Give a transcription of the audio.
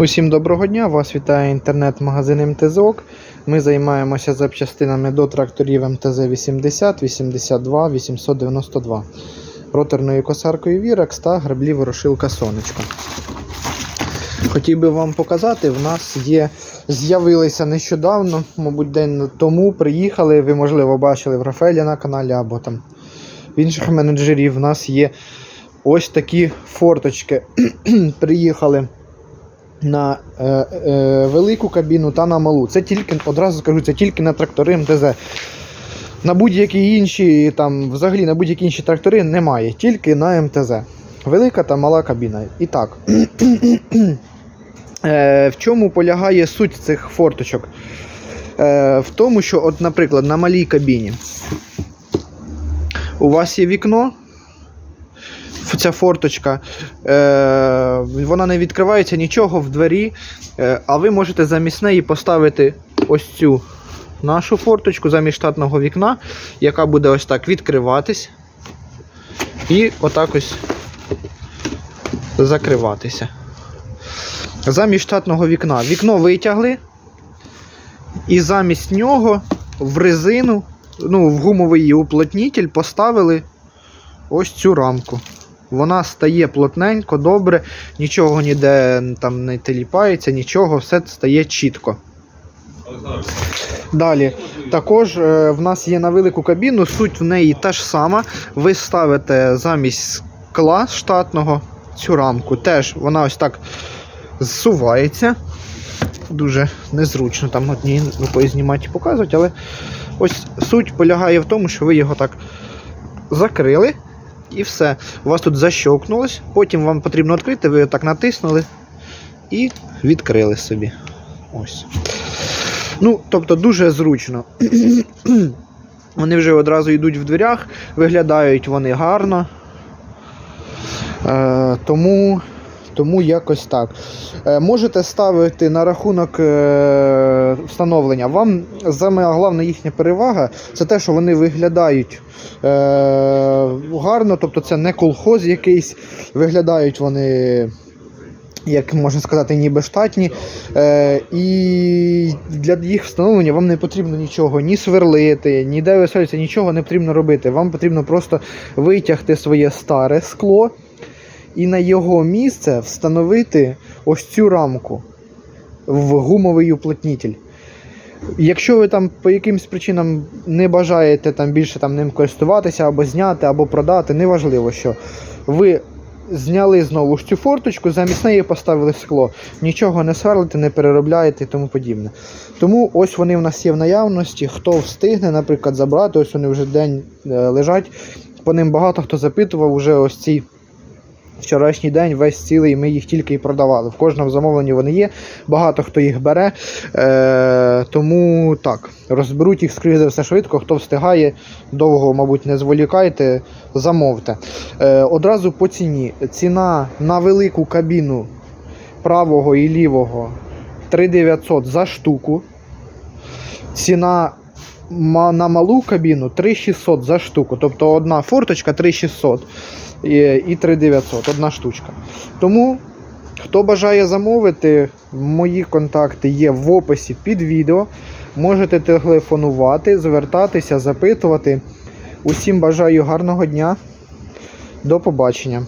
Усім доброго дня! Вас вітає інтернет-магазин МТЗОК. Ми займаємося запчастинами до тракторів МТЗ-80, 82, 892, роторною косаркою Virax та граблі ворошилка Сонечко. Хотів би вам показати, в нас є, з'явилися нещодавно, мабуть, день тому приїхали. Ви, можливо, бачили в Рафаеля на каналі або там в інших менеджерів. В нас є ось такі форточки. Приїхали на е, е, велику кабіну та на малу. Це тільки, одразу скажу, це тільки на трактори МТЗ. На будь-які інші, там, взагалі на будь-які інші трактори немає, тільки на МТЗ. Велика та мала кабіна. І так. е, в чому полягає суть цих форточок? Е, в тому, що, от, наприклад, на малій кабіні у вас є вікно, ця форточка, е, вона не відкривається нічого в двері, е, а ви можете замість неї поставити ось цю нашу форточку замість штатного вікна, яка буде ось так відкриватись і отак ось закриватися. Замість штатного вікна. Вікно витягли, і замість нього в резину, ну, в гумовий уплотнітель поставили ось цю рамку. Вона стає плотненько, добре, нічого ніде там не теліпається, нічого, все стає чітко. Далі, також е, в нас є на велику кабіну, суть в неї та ж сама. Ви ставите замість скла штатного цю рамку. Теж вона ось так зсувається. Дуже незручно там одні рукою знімати і показувати, але ось суть полягає в тому, що ви його так закрили. І все. У вас тут защовкнулось, потім вам потрібно відкрити, ви так натиснули і відкрили собі. Ось. Ну, тобто дуже зручно. Вони вже одразу йдуть в дверях, виглядають вони гарно. Е, тому, тому якось так. Е, можете ставити на рахунок е, встановлення. Вам саме головна їхня перевага це те, що вони виглядають е, гарно, тобто це не колхоз якийсь, виглядають вони. Як можна сказати, ніби штатні. Е, і для їх встановлення вам не потрібно нічого ні сверлити, ніде веселитися, нічого не потрібно робити. Вам потрібно просто витягти своє старе скло і на його місце встановити ось цю рамку в гумовий уплотнітель. Якщо ви там по якимсь причинам не бажаєте там більше там ним користуватися, або зняти, або продати, неважливо що. Ви зняли знову ж цю форточку, замість неї поставили скло. Нічого не сверлите, не переробляєте і тому подібне. Тому ось вони в нас є в наявності. Хто встигне, наприклад, забрати, ось вони вже день е, лежать. По ним багато хто запитував уже ось ці. Вчорашній день весь цілий, ми їх тільки і продавали. В кожному замовленні вони є, багато хто їх бере. Е, Тому так, розберуть їх скрізь все швидко. Хто встигає, довго, мабуть, не зволікайте, замовте. Е, Одразу по ціні. Ціна на велику кабіну правого і лівого 3900 за штуку. Ціна на малу кабіну 3600 за штуку. Тобто одна форточка 3600 і, і 3900, одна штучка. Тому, хто бажає замовити, мої контакти є в описі під відео. Можете телефонувати, звертатися, запитувати. Усім бажаю гарного дня. До побачення.